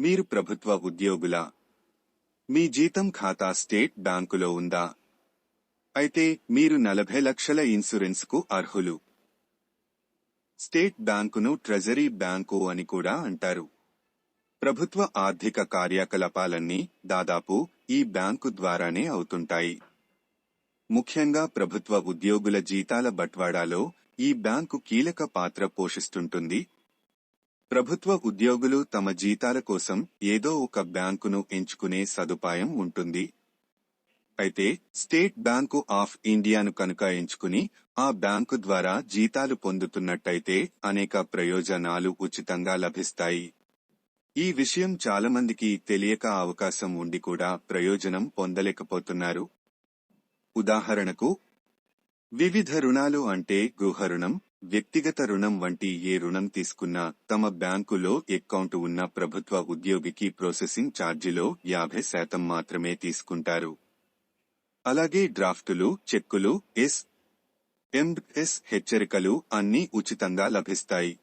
మీరు ప్రభుత్వ ఉద్యోగుల మీ జీతం ఖాతా స్టేట్ బ్యాంకులో ఉందా? అయితే మీరు నలభై లక్షల ఇన్సూరెన్స్కు అర్హులు. స్టేట్ బ్యాంకును ట్రెజరీ బ్యాంకు అని కూడా అంటారు. ప్రభుత్వ ఆర్థిక కార్యకలాపాలన్నీ దాదాపు ఈ బ్యాంకు ద్వారానే అవుతుంటాయి. ముఖ్యంగా ప్రభుత్వ ఉద్యోగుల జీతాల బట్వాడాలో ఈ బ్యాంకు కీలక పాత్ర పోషిస్తుంటుంది. ప్రభుత్వ ఉద్యోగులు తమ జీతాల కోసం ఏదో ఒక బ్యాంకును ఎంచుకునే సదుపాయం ఉంటుంది. అయితే స్టేట్ బ్యాంకు ఆఫ్ ఇండియాను కనుక ఎంచుకుని ఆ బ్యాంకు ద్వారా జీతాలు పొందుతున్నట్టయితే అనేక ప్రయోజనాలు ఉచితంగా లభిస్తాయి. ఈ విషయం చాలామందికి తెలియక అవకాశం ఉండి కూడా ప్రయోజనం పొందలేకపోతున్నారు. ఉదాహరణకు వివిధ రుణాలు అంటే గృహ రుణం వ్యక్తిగత రుణం వంటి ఏ రుణం తీసుకున్నా తమ బ్యాంకులో అకౌంట్ ఉన్న ప్రభుత్వ ఉద్యోగికి ప్రాసెసింగ్ ఛార్జీలో యాభై శాతం మాత్రమే తీసుకుంటారు. అలాగే డ్రాఫ్టులు చెక్కులు ఎస్ ఎంఎస్ హెచ్చరికలు అన్నీ ఉచితంగా లభిస్తాయి.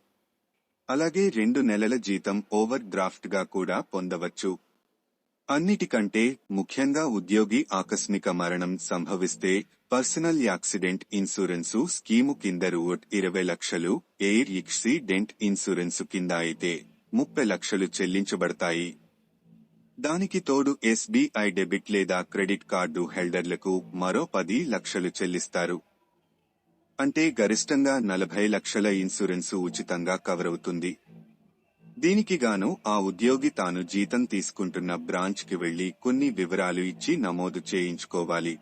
అలాగే రెండు నెలల జీతం ఓవర్ డ్రాఫ్ట్గా కూడా పొందవచ్చు. అన్నిటికంటే ముఖ్యంగా ఉద్యోగి ఆకస్మిక మరణం సంభవిస్తే పర్సనల్ యాక్సిడెంట్ ఇన్సూరెన్సు స్కీము కింద రూట్ ఇరవై లక్షలు ఎయిర్ యాక్సిడెంట్ ఇన్సూరెన్సు కింద అయితే ముప్పై లక్షలు చెల్లించబడతాయి. దానికి తోడు ఎస్బీఐ డెబిట్ లేదా క్రెడిట్ కార్డు హెల్డర్లకు మరో పది లక్షలు చెల్లిస్తారు. అంటే గరిష్టంగా నలభై లక్షల ఇన్సూరెన్సు ఉచితంగా కవర్ అవుతుంది. దీనికి గాను ఆ ఉద్యోగి తాను జీతం తీసుకుంటున్న బ్రాంచ్కి వెళ్ళి కొన్ని వివరాలు ఇచ్చి నమోదు చేయించుకోవాలి.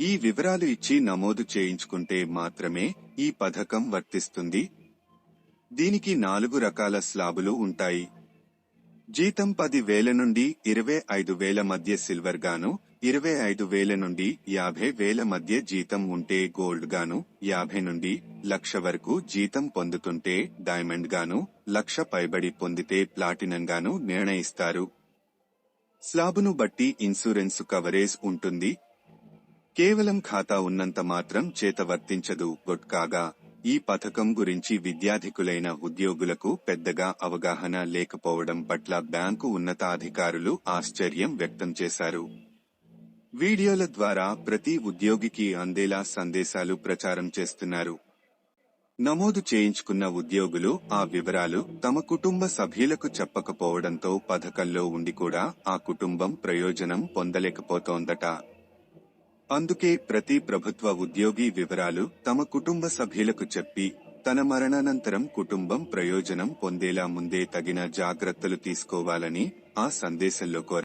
ఈ వివరాలు ఇచ్చి నమోదు చేయించుకుంటే మాత్రమే ఈ పథకం వర్తిస్తుంది. దీనికి నాలుగు రకాల స్లాబులు ఉంటాయి. జీతం పది వేల నుండి ఇరవై ఐదు వేల మధ్య సిల్వర్ గాను ఇరవై ఐదు వేల నుండి యాభై వేల మధ్య జీతం ఉంటే గోల్డ్ గాను యాభై నుండి లక్ష వరకు జీతం పొందుతుంటే డైమండ్ గాను లక్ష పైబడి పొందితే ప్లాటినం గాను నిర్ణయిస్తారు. స్లాబును బట్టి ఇన్సూరెన్స్ కవరేజ్ ఉంటుంది. కేవలం ఖాతా ఉన్నంత మాత్రం చేత వర్తించదు. గొట్కాగా ఈ పథకం గురించి విద్యాధికులైన ఉద్యోగులకు పెద్దగా అవగాహన లేకపోవడం పట్ల బ్యాంకు ఉన్నతాధికారులు ఆశ్చర్యం వ్యక్తం చేశారు. వీడియోల ద్వారా ప్రతి ఉద్యోగికి అందేలా సందేశాలు ప్రచారం చేస్తున్నారు. నమోదు చేయించుకున్న ఉద్యోగులు ఆ వివరాలు తమ కుటుంబ సభ్యులకు చెప్పకపోవడంతో పథకంలో ఉండి కూడా ఆ కుటుంబం ప్రయోజనం పొందలేకపోతోందట. అందుకే ప్రతి ప్రభుత్వ ఉద్యోగి వివరాలు తమ కుటుంబ సభ్యులకు చెప్పి తన మరణానంతరం కుటుంబం ప్రయోజనం పొందేలా ముందే తగిన జాగ్రత్తలు తీసుకోవాలని ఆ సందేశంలో కోరారు.